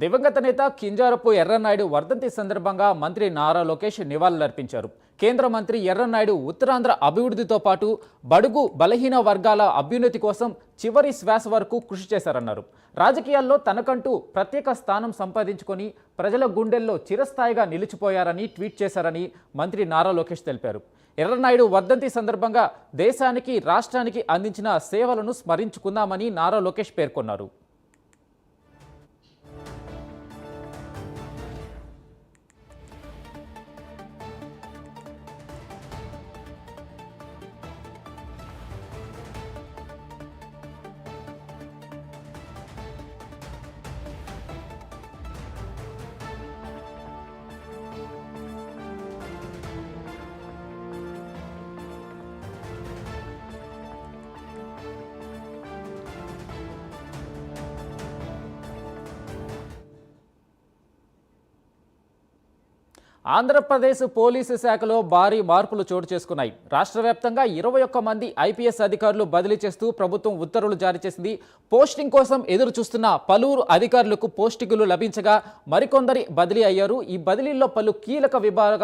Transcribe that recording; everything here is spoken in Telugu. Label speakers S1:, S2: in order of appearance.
S1: దివంగత నేత కింజారపు ఎర్రనాయుడు వర్ధంతి సందర్భంగా మంత్రి నారా లోకేష్ నివాళులర్పించారు. కేంద్ర మంత్రి ఎర్రనాయుడు ఉత్తరాంధ్ర అభివృద్ధితో పాటు బడుగు బలహీన వర్గాల అభ్యున్నతి కోసం చివరి శ్వాస వరకు కృషి చేశారన్నారు. రాజకీయాల్లో తనకంటూ ప్రత్యేక స్థానం సంపాదించుకొని ప్రజల గుండెల్లో చిరస్థాయిగా నిలిచిపోయారని ట్వీట్ చేశారని మంత్రి నారా లోకేష్ తెలిపారు. ఎర్రనాయుడు వర్ధంతి సందర్భంగా దేశానికి రాష్ట్రానికి అందించిన సేవలను స్మరించుకుందామని నారా లోకేష్ పేర్కొన్నారు. ఆంధ్రప్రదేశ్ పోలీసు శాఖలో భారీ మార్పులు చోటు చేసుకున్నాయి. రాష్ట్ర వ్యాప్తంగా ఇరవై ఒక్క మంది ఐపీఎస్ అధికారులు బదిలీ చేస్తూ ప్రభుత్వం ఉత్తర్వులు జారీ చేసింది. పోస్టింగ్ కోసం ఎదురు చూస్తున్న పలువురు అధికారులకు పోస్టింగులు లభించగా మరికొందరి బదిలీ అయ్యారు. ఈ బదిలీల్లో పలు కీలక విభాగాలు